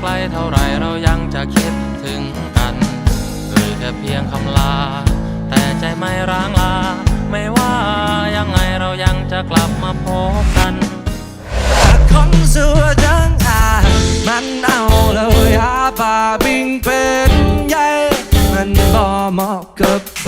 ไกลเท่าไรเรายังจะคิดถึงกันหรือแค่เพียงคำลา แต่ใจไม่ร้างลา ไม่ว่ายังไงเรายังจะกลับมาพบกันคนสัวจังอามันเอาเลยอาป่าบิงเป็นใหญ่มันบ่เหมาะกับใค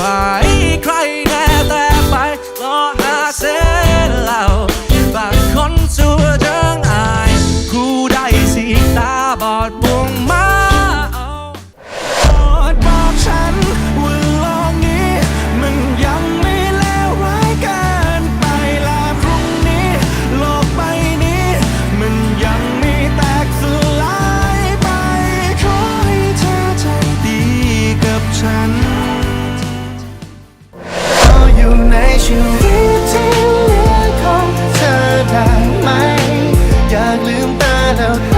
ในชีวิตที่เหลือของเธอได้ไหม อยากลืมตาแล้ว